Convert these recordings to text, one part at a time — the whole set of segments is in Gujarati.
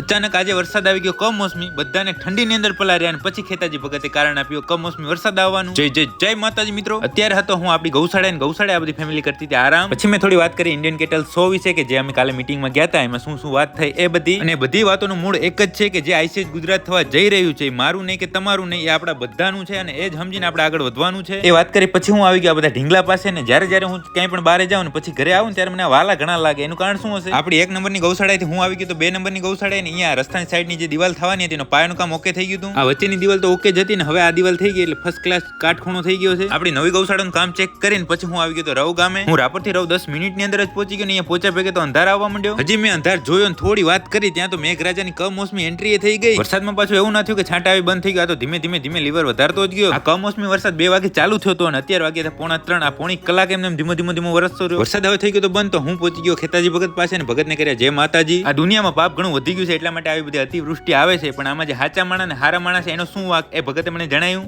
અચાનક આજે વરસાદ આવી ગયો, કમોસમી. બધાને ઠંડીની અંદર પલાર્યા અને પછી ખેતાજી ભગતે કારણ આપ્યું, કમોસમી વરસાદ આવવાનું. જય જય જય માતાજી મિત્રો. અત્યારે હતો હું આપણી ગૌશાળા અને ગૌશાળા બધી ફેમિલી કરતી હતી આરામ. પછી મેં થોડી વાત કરી ઇન્ડિયન કેટલ શો વિશે કે જે અમે કાલે મિટિંગમાં ગયા હતા, એમાં શું શું વાત થઈ એ બધી. અને બધી વાતોનું મૂળ એક જ છે કે જે આઈસીએસ ગુજરાત થવા જઈ રહ્યું છે મારું નહીં કે તમારું નહીં, એ આપણા બધાનું છે અને એ જ સમજીને આપણે આગળ વધવાનું છે. એ વાત કરી, પછી હું આવી ગયા બધા ઢીંગલા પાસે ને જ્યારે જ્યારે હું ક્યાંય પણ બહાર જાઉં ને પછી ઘરે આવું ત્યારે મને વાલા ઘણા લાગે, એનું કારણ શું હશે? આપણી એક નંબરની ગૌશાળાથી હું આવી ગયો તો બે નંબરની ગૌશાળા ને અહીંયા રસ્તાની સાઈડની જે દિવાલ થવાની હતી એનો પાયાનું કામ ઓકે થઈ ગયું હતું. આ વચ્ચેની દિવાલ તો ઓકે જ હતી ને હવે આ દિવાલ થઈ ગઈ એટલે ફર્સ્ટ ક્લાસ કાટખૂણો થઈ ગયો છે. આપણી નવી ગૌશાળાનું કામ ચેક કરીને પછી હું આવી ગયો તો રવ ગામે. હું રાપરથી રવ દસ મિનિટની અંદર જ પહોંચી ગયો ને અહીંયા પહોંચ્યા ભેગે તો અંધાર આવવા માંડ્યો. હજી મેં અંધાર જોયો ને થોડી વાત કરી ત્યાં તો મેઘરાજાની કમોસમી એન્ટ્રી એ થઈ ગઈ. વરસાદમાં પાછું એવું ના થયું કે છાંટા આવી બંધ થઈ ગયા તો ધીમે ધીમે ધીમે લીવર વધારતો જ ગયો. આ કમોસમી વરસાદ બે વાગે ચાલુ થયો હતો અને અત્યાર વાગે પોણા ત્રણ આ પોણી કલાક એમને એમ ધીમો ધીમો ધીમો વરસતો રહ્યો. વરસાદ હવે થઈ ગયો તો બંધ તો હું પહોંચી ગયો ખેતાજી ભગત પાસે ને ભગતને કર્યા જય માતાજી. આ દુનિયામાં પાપ ઘણું વધી ગયું છે એટલા માટે આવી બધી અતિવૃષ્ટિ આવે છે પણ આમાં જે હાચા માણસ ને હારા માણસ છે એનો શું વાક? એ ભગતે મને જણાયું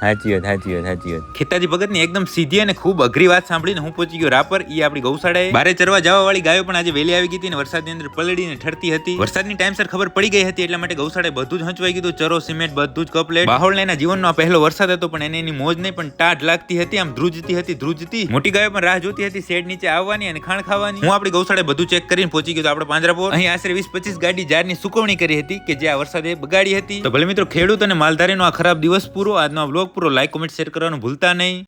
સાચી વાત સાચી વાત સાચી વાત. ખેતાજી ભગતની એકદમ સીધી અને ખૂબ અઘરી વાત સાંભળીને હું પહોંચી ગયો રાપર. એ આપણી ગૌશાળાએ બારે ચરવા જવા વાળી ગાયો પણ આજે વહેલી આવી ગઈ હતી ને વરસાદની અંદર પલળીને ઠરતી હતી. વરસાદની ટાઈમસર ખબર પડી ગઈ હતી એટલા માટે ગૌશાળાએ બધું જ હંચવાઈ ગયું ચરો સિમેન્ટ બધું જ કપલેટ. બાહોળ એના જીવનનો આ પહેલો વરસાદ હતો પણ એને એની મોજ નહીં પણ ટાઢ લાગતી હતી આમ ધ્રુજતી હતી ધ્રુજતી. મોટી ગાયો પણ રાહ જોતી હતી શેડ નીચે આવવાની અને ખાણ ખાવાની. હું આપણી ગૌશાળાએ બધું ચેક કરીને પહોંચી ગયું આપણે પાંજરાપોર અહીં આશરે વીસ પચીસ ગાડી જારની સુકવણી કરી હતી કે જે આ વરસાદે બગાડી હતી. તો ભલે મિત્રો ખેડૂત અને માલધારીનો આ ખરાબ દિવસ પૂરો આજનો આ બ્લોગ પૂરો લાઈક કોમેન્ટ શેર કરવાનું ભૂલતા નહીં.